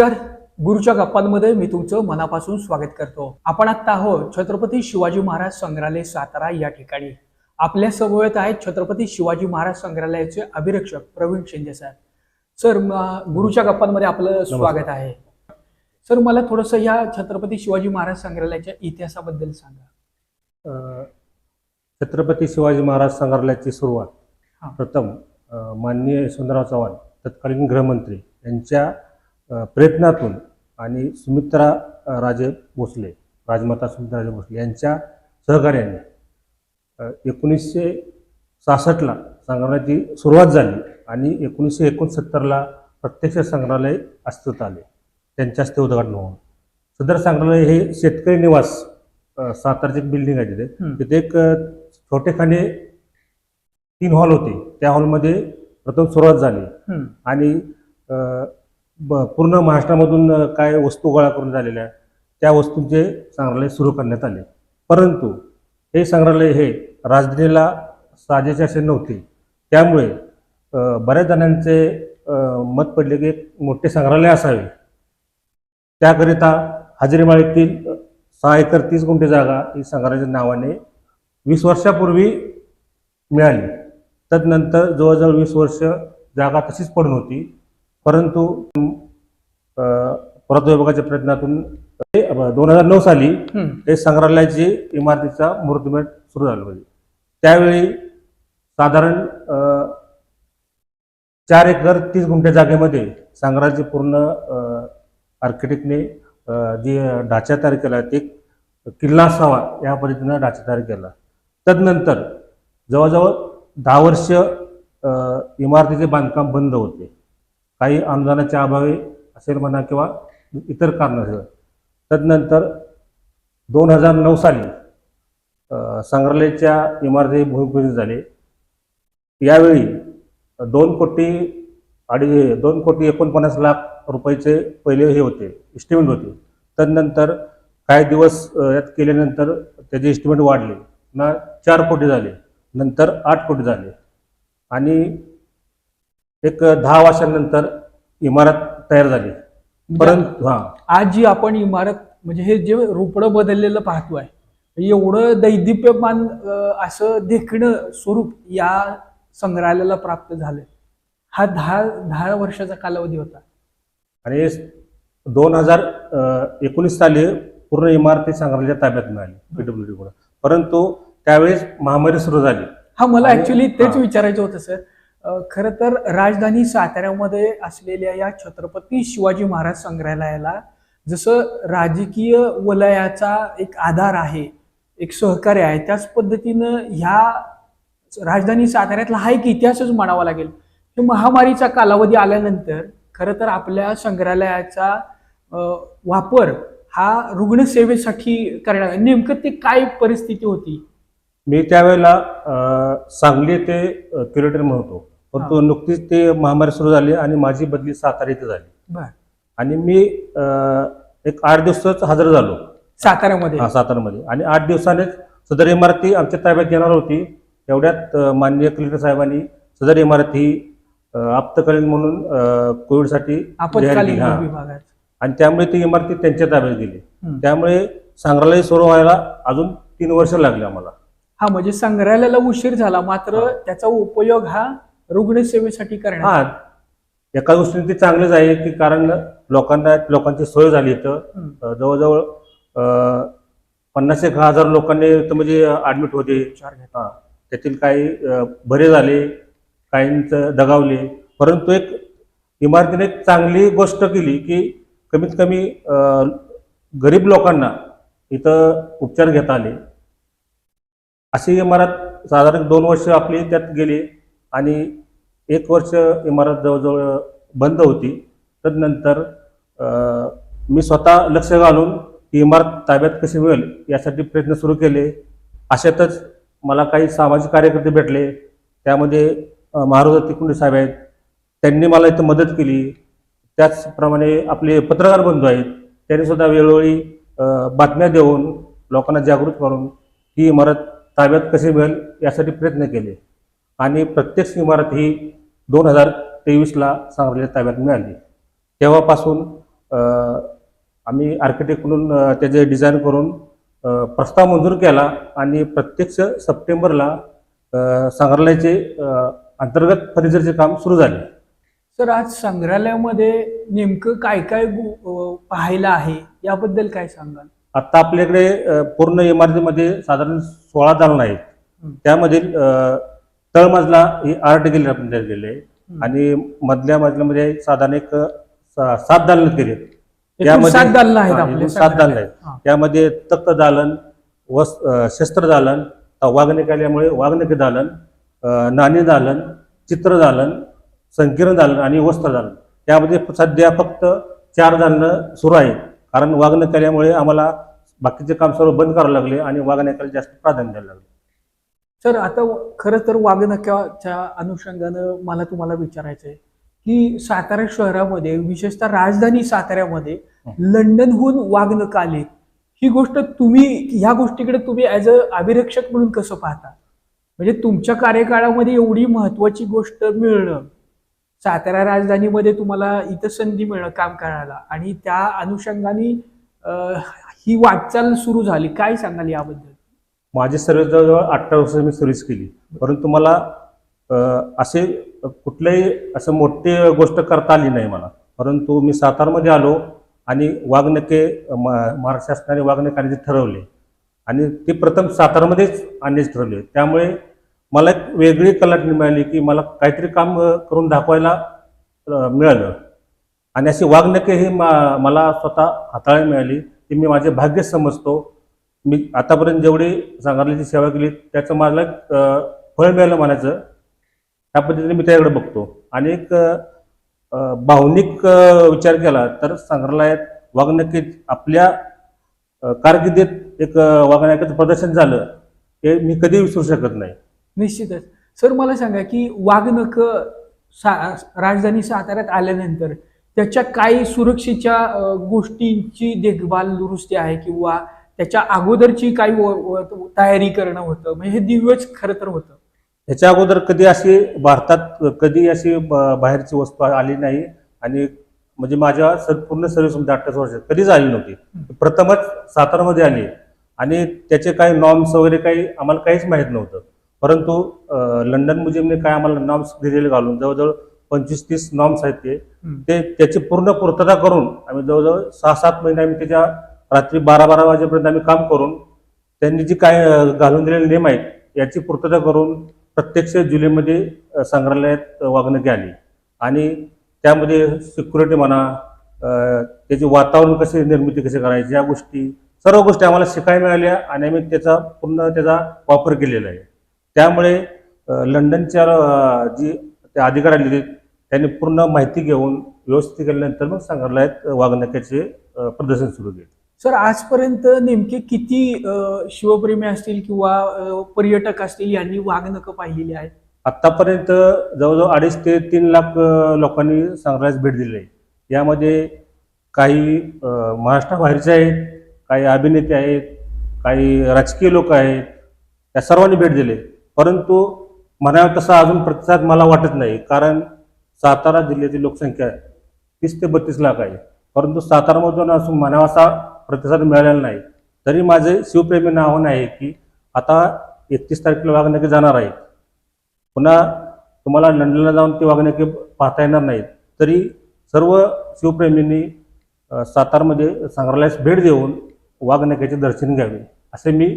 नमस्कार. गुरुच्या गप्पांमध्ये मी तुमचं मनापासून स्वागत करतो. आपण आत्ता आहोत छत्रपती शिवाजी महाराज संग्रहालय सातारा या ठिकाणी. आपल्या समवेत आहेत छत्रपती शिवाजी महाराज संग्रहालयाचे अभिरक्षक प्रवीण शिंदे साहेब. सर गुरुच्या गप्पांमध्ये आपलं स्वागत आहे. सर मला थोडंसं या छत्रपती शिवाजी महाराज संग्रहालयाच्या इतिहासाबद्दल सांगा. छत्रपती शिवाजी महाराज संग्रहालयाची सुरुवात. प्रथम माननीय यशवंतराव चव्हाण तत्कालीन गृहमंत्री यांच्या प्रयत्नातून आणि सुमित्रा राजे भोसले राजमाता सुमित्रा राजे भोसले यांच्या सहकार्याने एकोणीसशे सहासष्टला संग्रहालयाची सुरुवात झाली आणि एकोणीसशे एकोणसत्तरला प्रत्यक्ष संग्रहालय अस्तित्वात आले. त्यांच्या हस्ते उद्घाटन होऊन. सदर संग्रहालय हे शेतकरी निवास सातारचे एक बिल्डिंग आहे तिथे. तिथे एक छोटेखाने तीन हॉल होते. त्या हॉलमध्ये प्रथम सुरुवात झाली. आणि ब- पूर्ण महाराष्ट्रामधून काय वस्तू गोळा करून झालेल्या त्या वस्तूंचे संग्रहालय सुरू करण्यात आले. परंतु हे संग्रहालय हे राजधानीला साजेचे असे नव्हते. त्यामुळे बऱ्याच जणांचे मत पडले की एक मोठे संग्रहालय असावे. त्याकरिता हजेरीमाळीतील सहा एकर तीस गुंठे जागा ही संग्रहालयाच्या नावाने वीस वर्षापूर्वी मिळाली. तदनंतर जवळजवळ वीस वर्ष जागा तशीच पडून होती. परंतु अ, पुरातत्व विभागाच्या प्रयत्नातून दोन हजार नऊ साली. हे संग्रहालयाची इमारतीचा मुहूर्तमेढ सुरू झालं होती. त्यावेळी साधारण चार एकर तीस गुंठे जागेमध्ये संग्रहालयाची पूर्ण आर्किटेक्टने जी ढाचा तयार केला ते किल्ला असावा या पद्धतीनं ढाचा तयार केला. तदनंतर जवळजवळ दहा वर्ष इमारतीचे बांधकाम बंद होते. काही अनुदानाच्या अभावी असेल म्हणा किंवा इतर कारण असेल. तदनंतर दोन हजार नऊ साली संग्रहालयाच्या इमारती भूमिपूजन झाले. यावेळी दोन कोटी अडी दोन कोटी एकोणपन्नास लाख रुपयाचे पहिले हे होते इस्टिमेट होते. तदनंतर काही दिवस यात केल्यानंतर त्याचे इस्टिमेट वाढले. ना चार कोटी झाले नंतर आठ कोटी झाले. आणि एक दहा वर्षांनंतर इमारत तयार झाली. परंतु हां. आज जी आपण इमारत म्हणजे हे जे रोपडं बदललेलं पाहतोय एवढं दैदिप्यमान असं देखणं स्वरूप या संग्रहालयाला प्राप्त झालं हा दहा दहा वर्षाचा कालावधी होता. आणि दोन हजार एकोणीस साली पूर्ण इमारती संग्रहालयाच्या ताब्यात मिळाली पीडब्ल्यू कडून परंतु त्यावेळेस महामारी सुरू झाली. हा मला ऍक्च्युली तेच. विचारायचं होतं सर खरं तर राजधानी साताऱ्यामध्ये असलेल्या या छत्रपती शिवाजी महाराज संग्रहालयाला जसं राजकीय वलयाचा एक आधार आहे एक सहकार्य आहे त्याच पद्धतीनं ह्या राजधानी साताऱ्यातला हा एक इतिहासच म्हणावा लागेल. हे महामारीचा कालावधी आल्यानंतर खरं तर आपल्या संग्रहालयाचा वापर हा रुग्णसेवेसाठी करण्यात नेमकं ते काय परिस्थिती होती? मी त्यावेळेला सांगली ते क्युरेटर म्हणतो. परंतु नुकतीच ते महामारी सुरू झाली आणि माझी बदली सातारा इथे झाली. आणि मी एक आठ दिवसच हजर झालो. साताऱ्यामध्ये हा, सातारामध्ये. आणि आठ दिवसानेच सदर इमारती आमच्या ताब्यात येणार होती. तेवढ्यात अ, माननीय कलेक्टर साहेबांनी सदर इमारत ही अ, आप्तकालीन म्हणून कोविडसाठी आपत्कालीन आणि त्यामुळे ती इमारती त्यांच्या ताब्यात गेली. त्यामुळे संग्रहालय सुरू व्हायला अजून तीन वर्ष लागली आम्हाला. हा म्हणजे संग्रहालयाला उशीर झाला. मात्र. त्याचा उपयोग हा रुग्णसेवेसाठी करण्यात हा. एका दृष्टीने ते चांगलेच आहे की कारण लोकांना लोकांची सोय झाली इथं. अ, जवळजवळ अ, पन्नास एक हजार लोकांनी इथं म्हणजे ऍडमिट होते. उपचार घेतात. हा. त्यातील काही अ, बरे झाले काहींचं दगावले. परंतु एक इमारतीने एक चांगली गोष्ट केली की कमीत कमी अ, गरीब लोकांना इथं उपचार घेता आले. अशी इमारत साधारण दोन वर्ष आपली त्यात गेली आणि एक वर्ष इमारत जवळजवळ बंद होती. तदनंतर मी स्वतः लक्ष घालून ही इमारत ताब्यात कशी मिळेल यासाठी प्रयत्न सुरू केले. अशातच मला काही सामाजिक कार्यकर्ते भेटले. त्यामध्ये अ, तिकुंडे साहेब आहेत. त्यांनी मला इथं मदत केली. त्याचप्रमाणे आपले पत्रकार बंधू आहेत. त्यांनी सुद्धा वेळोवेळी बातम्या देऊन लोकांना जागृत करून ही इमारत ताब्यात कशी मिळेल यासाठी प्रयत्न केले. आणि प्रत्यक्ष इमारत ही दोन हजार तेवीसला सांगलीच्या ताब्यात मिळाली. तेव्हापासून आम्ही आर्किटेक्टकडून अं, त्याचे डिझाईन करून प्रस्ताव मंजूर केला आणि प्रत्यक्ष सप्टेंबरला संग्रहालयाचे अंतर्गत फर्निचरचे काम सुरू झाले. सर आज संग्रहालयामध्ये नेमकं काय काय पाहायला आहे? याबद्दल काय सांगाल? आता आपल्याकडे पूर्ण इमारतीमध्ये साधारण सोळा दालन आहेत. त्यामधील तळमजला ही आर्ट गॅलरी आपण तयार केली आहे हं. आणि मधल्या मजल्यामध्ये साधारण एक सा- सात दालन केली त्यामध्ये- सात दालनं आहेत हा, आपले एकूण सात दालनं आहेत. हा. त्यामध्ये तक्त दालन वस अ, शस्त्र दालन अ, वाघनके आल्यामुळे वाघनके दालन अ, नाणे दालन चित्र दालन संकीर्ण दालन आणि वस्त्र दालन त्यामध्ये सध्या फक्त चार दालनं सुरू आहेत कारण वाघनके आल्यामुळे आम्हाला बाकीचे काम सर्व बंद करावं लागले आणि वाघनक्याला जास्त प्राधान्य द्यायला लागले सर आता खरं तर वाघनक्याच्या अनुषंगानं मला तुम्हाला विचारायचं आहे की सातारा शहरामध्ये विशेषतः राजधानी साताऱ्यामध्ये लंडनहून वाघनक आले. ही गोष्ट तुम्ही ह्या गोष्टीकडे तुम्ही ऍज अ अभिरक्षक म्हणून कसं पाहता? म्हणजे तुमच्या कार्यकाळामध्ये एवढी महत्वाची गोष्ट मिळणं सातारा राजधानीमध्ये तुम्हाला इथं संधी मिळणं काम करायला आणि त्या अनुषंगाने ही वाटचाल सुरू झाली. काय सांगाल याबद्दल? माझी सर्व्हिस जवळजवळ अठरा वर्ष मी सर्व्हिस केली. परंतु मला असे कुठल्याही असं मोठी गोष्ट करता आली नाही मला. परंतु मी सातारमध्ये आलो आणि वाघनके महाराष्ट्र शासनाने वाघनके आणायचे ठरवले. आणि ते प्रथम सातारमध्येच आणण्याचे ठरवले त्यामुळे मला एक वेगळी कलाट मिळाली की मला काहीतरी काम करून दाखवायला मिळालं. आणि अशी वाघनके ही मा- मला स्वतः हाताळायला मिळाली ती मी माझे भाग्य समजतो. मी आतापर्यंत जेवढी संग्रहालयाची सेवा केली त्याचं मला एक, फळ मिळालं म्हणायचं त्या पद्धतीने मी त्याकडे बघतो. आणि एक भावनिक विचार केला तर संग्रहालयात वाघनक्कीत आपल्या कारकिर्दीत एक अ, प्रदर्शन झालं हे मी कधी विसरू शकत नाही. निश्चितच. सर मला सांगा की वाघनख सा राजधानी साताऱ्यात आल्यानंतर त्याच्या काही सुरक्षेच्या गोष्टींची देखभाल दुरुस्ती आहे किंवा त्याच्या अगोदरची काही तयारी करणं होतं. म्हणजे हे दिव्यच खरं तर होतं. ह्याच्या अगोदर कधी अशी भारतात कधी अशी बाहेरची वस्तू आली नाही आणि म्हणजे माझ्या सर पूर्ण सर्व्हिसमध्ये अठ्ठावीस वर्षात कधीच आली नव्हती. प्रथमच सातारमध्ये आली. आणि त्याचे काही नॉर्म्स वगैरे काही आम्हाला काहीच माहीत नव्हतं. परंतु लंडन म्युझियमने काय आम्हाला नॉर्म्स दिलेले घालून जवळजवळ पंचवीस तीस नॉर्म्स आहेत. ते. त्याची पूर्ण पूर्तता करून आम्ही जवळजवळ सहा सात महिने आम्ही त्याच्या रात्री बारा बारा वाजेपर्यंत आम्ही काम करून त्यांनी जी काय घालून दिलेले नियम आहेत याची पूर्तता करून प्रत्यक्ष जुलैमध्ये संग्रहालयात वागणुकी आली आणि त्यामध्ये सिक्युरिटी म्हणा त्याची त्याचे वातावरण कसे निर्मिती कशी करायची या गोष्टी सर्व गोष्टी आम्हाला शिकायला मिळाल्या आणि आम्ही त्याचा पूर्ण त्याचा वापर केलेला आहे. त्यामुळे लंडनच्या जी ते अधिकारी आले त्यांनी पूर्ण माहिती घेऊन व्यवस्थित केल्यानंतर मग संग्रहालयात वागणुकीचे प्रदर्शन सुरू केले. सर आजपर्यंत नेमके किती शिवप्रेमी असतील किंवा पर्यटक असतील यांनी वाघनखं पाहिलेली आहेत? आतापर्यंत जवळजवळ अडीच ते तीन लाख लोकांनी संग्रहास भेट दिली आहे. यामध्ये काही महाराष्ट्राबाहेरचे आहेत काही अभिनेते आहेत काही राजकीय लोक आहेत या सर्वांनी भेट दिली परंतु म्हणावं तसा अजून प्रतिसाद मला वाटत नाही कारण सातारा जिल्ह्याची लोकसंख्या तीस ते बत्तीस लाख आहे. परंतु सातारामधून असून म्हणावा असा प्रतिसाद मिळालेला नाही. तरी माझे शिवप्रेमी आव्हान आहे की आता एकतीस तारखेला वाघनके जाणार आहेत पुन्हा तुम्हाला लंडनला जाऊन ती वागणुके पाहता येणार नाहीत. तरी सर्व शिवप्रेमींनी सातारमध्ये संग्रहालयास भेट देऊन वाघनक्याचे दर्शन घ्यावे असे मी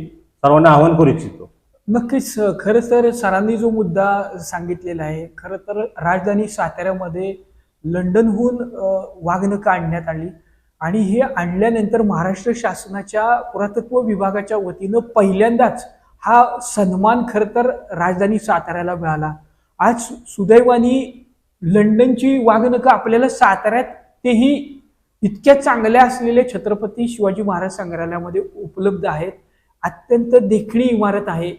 सर्वांना आवाहन करू इच्छितो. नक्कीच खरं तर सरांनी जो मुद्दा सांगितलेला आहे खरं तर राजधानी साताऱ्यामध्ये लंडनहून अ, वाघनखं आणण्यात आली. आणि हे आणल्यानंतर महाराष्ट्र शासनाच्या पुरातत्व विभागाच्या वतीनं पहिल्यांदाच हा सन्मान खरं तर राजधानी साताऱ्याला मिळाला. आज सुदैवानी लंडनची वाघनखं आपल्याला साताऱ्यात तेही इतक्या चांगल्या असलेल्या छत्रपती शिवाजी महाराज संग्रहालयामध्ये उपलब्ध आहेत. अत्यंत देखणी इमारत आहे.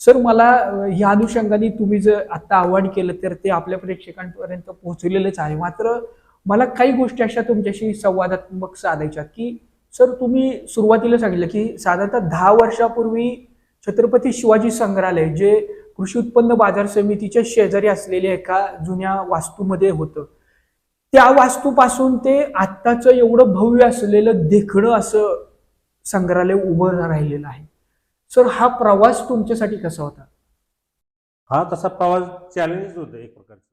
सर मला या अनुषंगाने तुम्ही जर आत्ता आव्हान केलं तर ते आपल्या प्रेक्षकांपर्यंत पोहोचलेलंच आहे. मात्र मला काही गोष्टी अशा तुमच्याशी संवादात्मक साधायच्या की सर तुम्ही सुरुवातीला सांगितलं की साधारणतः दहा वर्षापूर्वी छत्रपती शिवाजी संग्रहालय जे कृषी उत्पन्न बाजार समितीच्या शेजारी असलेल्या एका जुन्या वास्तूमध्ये होतं. त्या वास्तूपासून ते आत्ताचं एवढं भव्य असलेलं देखणं असं संग्रहालय उभं राहिलेलं आहे. सर हा प्रवास तुमच्यासाठी कसा होता? हा तसा प्रवास चॅलेंजच होता एक प्रकारचा.